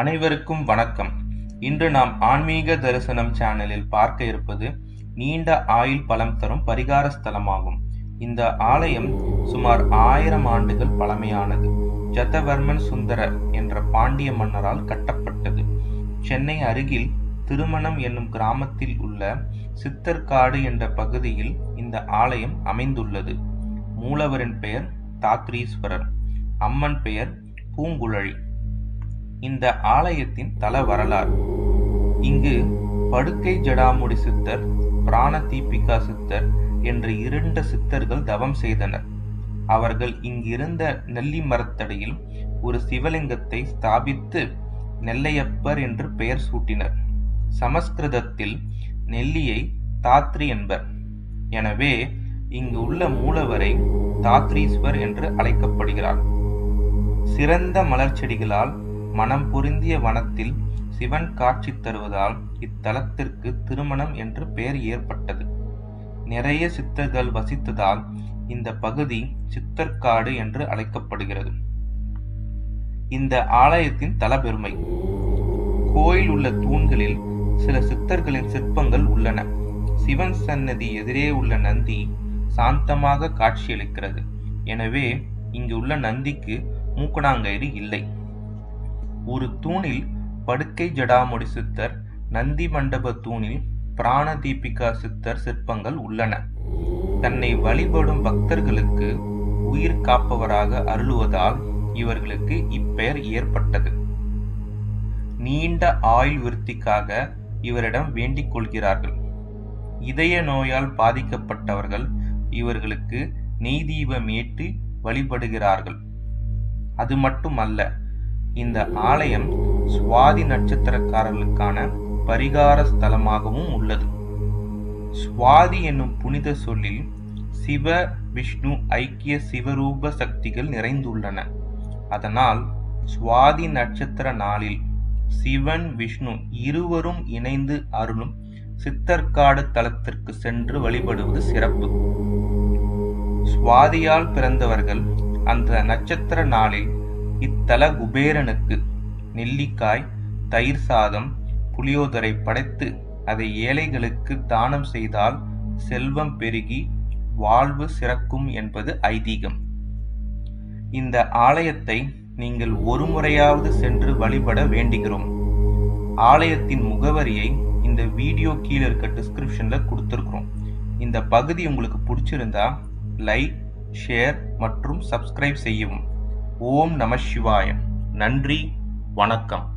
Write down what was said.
அனைவருக்கும் வணக்கம். இன்று நாம் ஆன்மீக தரிசனம் சேனலில் பார்க்க இருப்பது நீண்ட ஆயுள் பலம் தரும் பரிகார ஸ்தலமாகும். இந்த ஆலயம் சுமார் ஆயிரம் ஆண்டுகள் பழமையானது. ஜதவர்மன் சுந்தர என்ற பாண்டிய மன்னரால் கட்டப்பட்டது. சென்னை அருகில் திருமணம் என்னும் கிராமத்தில் உள்ள சித்தர்காடு என்ற பகுதியில் இந்த ஆலயம் அமைந்துள்ளது. மூலவரின் பெயர் தாத்ரீஸ்வரர். அம்மன் பெயர் பூங்குழலி. இந்த ஆலயத்தின் தல வரலாறு. இங்கு படுக்கை ஜடாமுடி சித்தர் பிராண தீபிகா சித்தர் என்று இரண்டு சித்தர்கள் தவம் செய்தனர். அவர்கள் இங்கிருந்த நெல்லி மரத்தடியில் ஒரு சிவலிங்கத்தை ஸ்தாபித்து நெல்லையப்பர் என்று பெயர் சூட்டினர். சமஸ்கிருதத்தில் நெல்லியை தாத்ரி என்பர். எனவே இங்கு உள்ள மூலவரை தாத்ரீஸ்வர் என்று அழைக்கப்படுகிறார். சிறந்த மலர் செடிகளால் மனம் பொருந்திய வனத்தில் சிவன் காட்சி தருவதால் இத்தலத்திற்கு திருமணம் என்று பெயர் ஏற்பட்டது. நிறைய சித்தர்கள் வசித்ததால் இந்த பகுதி சித்தர்காடு என்று அழைக்கப்படுகிறது. இந்த ஆலயத்தின் தலபெருமை கோயில் உள்ள தூண்களில் சில சித்தர்களின் சிற்பங்கள் உள்ளன. சிவன் சன்னதி எதிரே உள்ள நந்தி சாந்தமாக காட்சியளிக்கிறது. எனவே இங்கு உள்ள நந்திக்கு மூக்கணாங்கயிறு இல்லை. ஒரு தூணில் படுக்கை ஜடாமுடி சித்தர் நந்தி மண்டப தூணில் பிராண தீபிகா சித்தர் சிற்பங்கள் உள்ளன. தன்னை வழிபடும் பக்தர்களுக்கு உயிர் காப்பவராக அருளுவதால் இவர்களுக்கு இப்பெயர் ஏற்பட்டது. நீண்ட ஆயுள் விருத்திக்காக இவரிடம் வேண்டிக் கொள்கிறார்கள். இதய நோயால் பாதிக்கப்பட்டவர்கள் இவர்களுக்கு நெய் தீபம் ஏற்றி வழிபடுகிறார்கள். அது மட்டுமல்ல இந்த ஆலயம் சுவாதி நட்சத்திரக்காரர்களுக்கான பரிகார ஸ்தலமாகவும் உள்ளது. சுவாதி என்னும் புனித சொல்லில் சிவ விஷ்ணு ஐக்கிய சிவரூப சக்திகள் நிறைந்துள்ளன. அதனால் சுவாதி நட்சத்திர நாளில் சிவன் விஷ்ணு இருவரும் இணைந்து அருளும் சித்தர்காடு தலத்திற்கு சென்று வழிபடுவது சிறப்பு. சுவாதியால் பிறந்தவர்கள் அந்த நட்சத்திர நாளில் இத்தல குபேரனுக்கு நெல்லிக்காய் தயிர் சாதம் புளியோதரை படைத்து அதை ஏழைகளுக்கு தானம் செய்தால் செல்வம் பெருகி வாழ்வு சிறக்கும் என்பது ஐதீகம். இந்த ஆலயத்தை நீங்கள் ஒரு முறையாவது சென்று வழிபட வேண்டுகிறோம். ஆலயத்தின் முகவரியை இந்த வீடியோ கீழே இருக்க டிஸ்கிரிப்ஷனில் கொடுத்துருக்குறோம். இந்த பகுதி உங்களுக்கு பிடிச்சிருந்தா லைக் ஷேர் மற்றும் சப்ஸ்கிரைப் செய்யவும். ஓம் நம சிவாய நன்றி வணக்கம்.